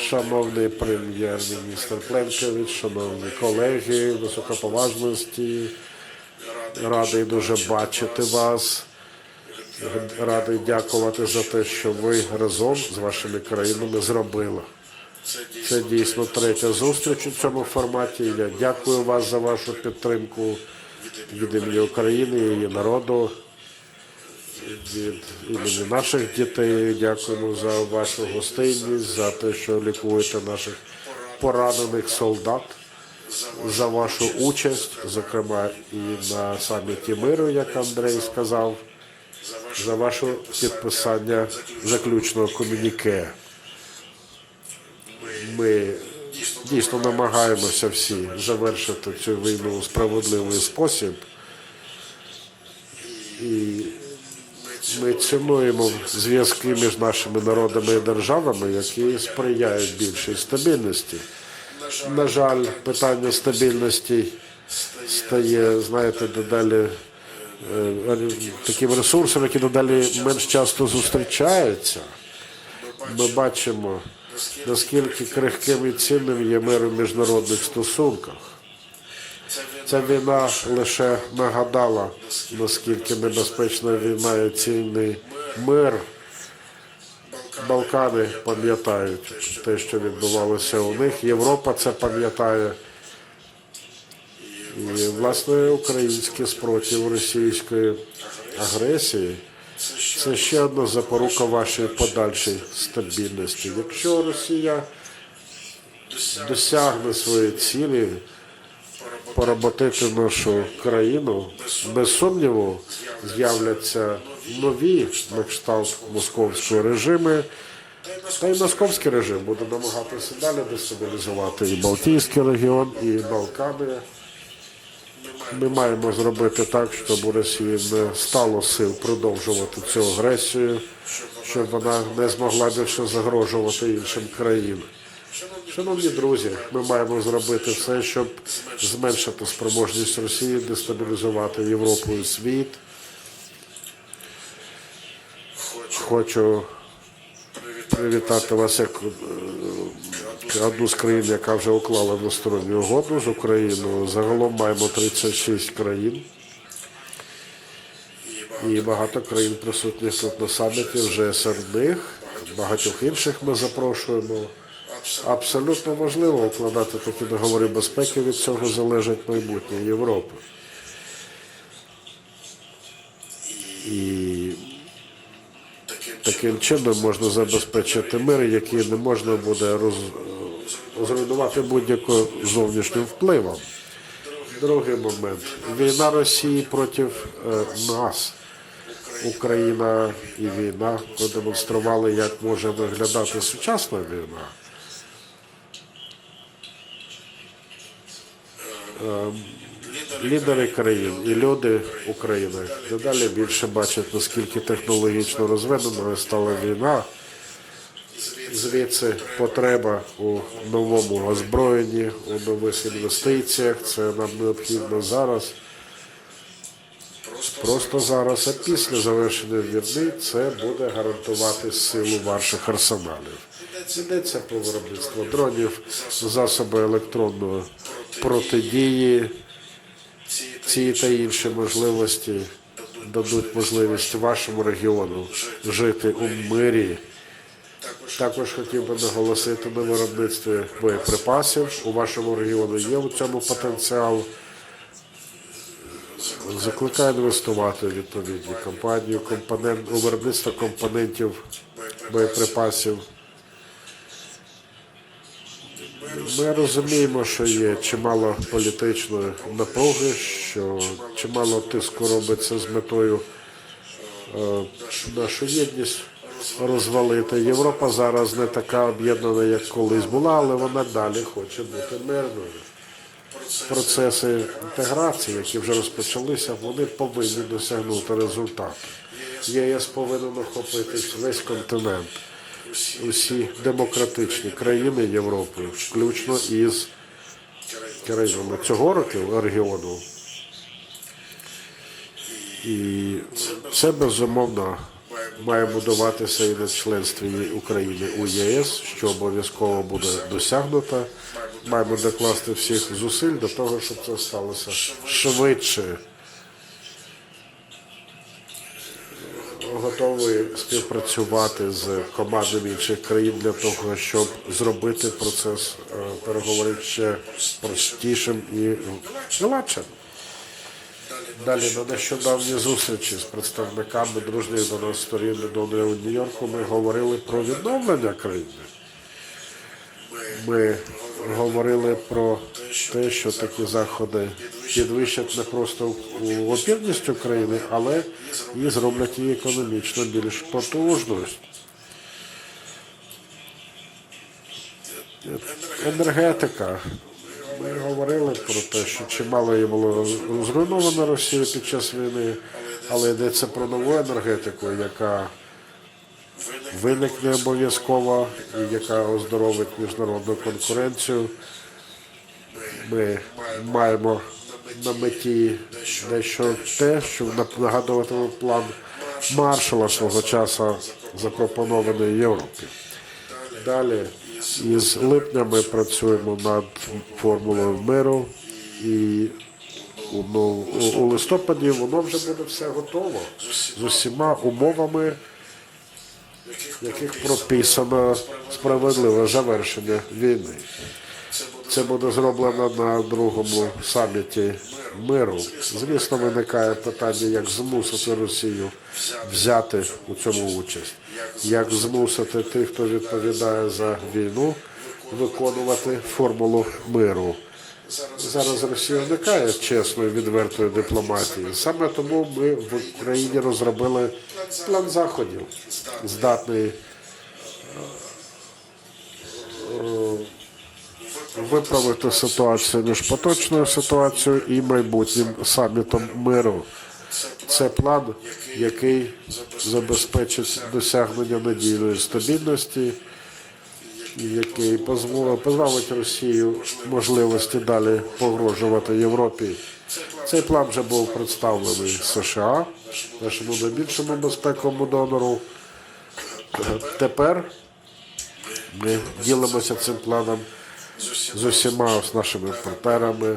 Шановний прем'єр-міністр Пленкович, шановні колеги, високоповажності, радий дуже бачити вас. Радий дякувати за те, що ви разом з вашими країнами зробили. Це дійсно третя зустріч у цьому форматі. Я дякую вас за вашу підтримку від імені України і народу, від імені наших дітей. Дякуємо за вашу гостинність, за те, що лікуєте наших поранених солдат, за вашу участь, зокрема і на саміті миру, як Андрей сказав, за ваше підписання заключного комюніке. Ми дійсно намагаємося всі завершити цю війну у справедливий спосіб. І ми цінуємо зв'язки між нашими народами і державами, які сприяють більшій стабільності. На жаль, питання стабільності стає, знаєте, дедалі е, таким ресурсом, який дедалі менш часто зустрічається. Ми бачимо, наскільки крихким і цінним є мир у міжнародних стосунках. Ця війна лише нагадала, наскільки небезпечна війна і цінний мир. Балкани пам'ятають те, що відбувалося у них. Європа це пам'ятає. І, власне, український спротив російської агресії це ще одна запорука вашої подальшої стабільності. Якщо Росія досягне своєї цілі, поработити нашу країну, без сумніву, з'являться нові на кшталт московського режими. Та й московський режим буде намагатися далі дестабілізувати і Балтійський регіон, і Балкани. Ми маємо зробити так, щоб у Росії не стало сил продовжувати цю агресію, щоб вона не змогла більше загрожувати іншим країнам. Шановні друзі, ми маємо зробити все, щоб зменшити спроможність Росії дестабілізувати Європу і світ. Хочу привітати вас як е, одну з країн, яка вже уклала двосторонню угоду з Україною. Загалом маємо 36 країн. І багато країн присутніх тут на саміті вже серед них. Багатьох інших ми запрошуємо. Абсолютно важливо укладати такі договори безпеки. Від цього залежить майбутнє Європи. І таким чином можна забезпечити мир, який не можна буде роз... зруйнувати будь-яким зовнішнім впливом. Другий момент. Війна Росії проти е, нас. Україна і війна продемонстрували, як може виглядати сучасна війна. Лідери країн і люди України дедалі більше бачать, наскільки технологічно розвиненою стала війна. Звідси потреба у новому озброєнні, у нових інвестиціях. Це нам необхідно зараз. Просто зараз, а після завершення війни це буде гарантувати силу ваших арсеналів. Йдеться про виробництво дронів, засоби електронної протидії. Ці та інші можливості дадуть можливість вашому регіону жити у мирі. Також хотів би наголосити на виробництві боєприпасів. У вашому регіону є у цьому потенціал. Закликаю інвестувати в відповідні компанії компонент, у виробництво компонентів боєприпасів. Ми розуміємо, що є чимало політичної напруги, що чимало тиску робиться з метою е, нашу єдність розвалити. Європа зараз не така об'єднана, як колись була, але вона далі хоче бути мирною. Процеси інтеграції, які вже розпочалися, вони повинні досягнути результату. ЄС повинен охопити весь континент усі демократичні країни Європи, включно із країнами цього року регіону. І це безумовно має будуватися і на членстві України у ЄС, що обов'язково буде досягнуто. Маємо докласти всіх зусиль до того, щоб це сталося швидше. Готові співпрацювати з командами інших країн для того, щоб зробити процес е, переговорів ще простішим і гладшим. Далі на нещодавній зустрічі з представниками дружньої до нас сторін у Нью-Йорку ми говорили про відновлення країни. Ми говорили про те, що такі заходи підвищать не просто у об'єднаність України, але і зроблять її економічно більш потужною. Енергетика. Ми говорили про те, що чимало її було зруйновано Росія під час війни, але йдеться про нову енергетику, яка виникне обов'язково і яка оздоровить міжнародну конкуренцію. Ми маємо на меті дещо те, що нагадуватиме план маршала свого часу запропонований Європі. Далі із липня ми працюємо над формулою миру і у, ну, у- листопаді воно вже буде все готово з усіма умовами, яких прописано справедливе завершення війни. Це буде зроблено на другому саміті миру. Звісно, виникає питання, як змусити Росію взяти у цьому участь, як змусити тих, хто відповідає за війну, виконувати формулу миру. Зараз Росія уникає чесної відвертої дипломатії. Саме тому ми в Україні розробили план заходів, здатний виправити ситуацію між поточною ситуацією і майбутнім самітом миру. Це план, який забезпечить досягнення надійної стабільності, який позво- позбавить Росію можливості далі погрожувати Європі. Цей план вже був представлений США, нашому найбільшому безпековому донору. Тепер ми ділимося цим планом з усіма з нашими партнерами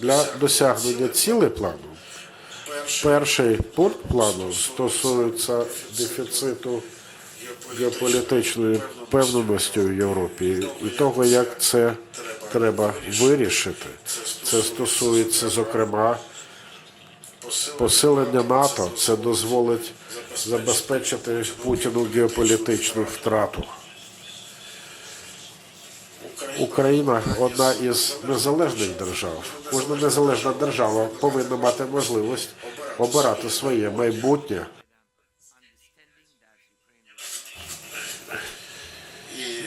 для досягнення цілей плану. Перший пункт плану стосується дефіциту геополітичної певненості у Європі і того, як це треба вирішити. Це стосується, зокрема, посилення НАТО. Це дозволить забезпечити Путіну геополітичну втрату. Україна одна із незалежних держав. Кожна незалежна держава повинна мати можливість обирати своє майбутнє.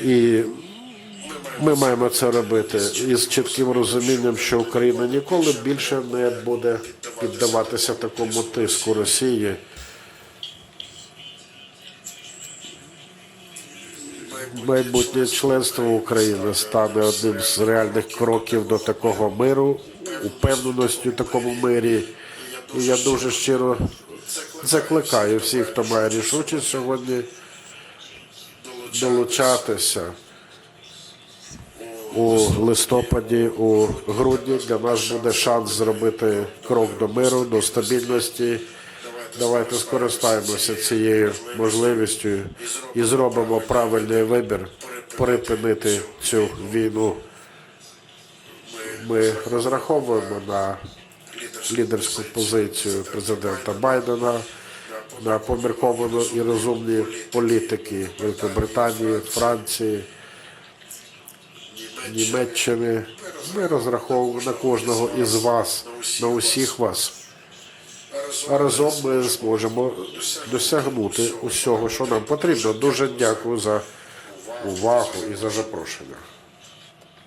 І ми маємо це робити із чітким розумінням, що Україна ніколи більше не буде піддаватися такому тиску Росії. Майбутнє членство України стане одним з реальних кроків до такого миру, упевненості в такому мирі. І я дуже щиро закликаю всіх, хто має рішучість сьогодні, долучатися у листопаді, у грудні. Для нас буде шанс зробити крок до миру, до стабільності. Давайте скористаємося цією можливістю і зробимо правильний вибір припинити цю війну. Ми розраховуємо на лідерську позицію президента Байдена, на помірковану і розумні політики Великобританії, Франції, Німеччини. Ми розраховуємо на кожного із вас, на усіх вас. А разом ми зможемо досягнути усього, що нам потрібно. Дуже дякую за увагу і за запрошення.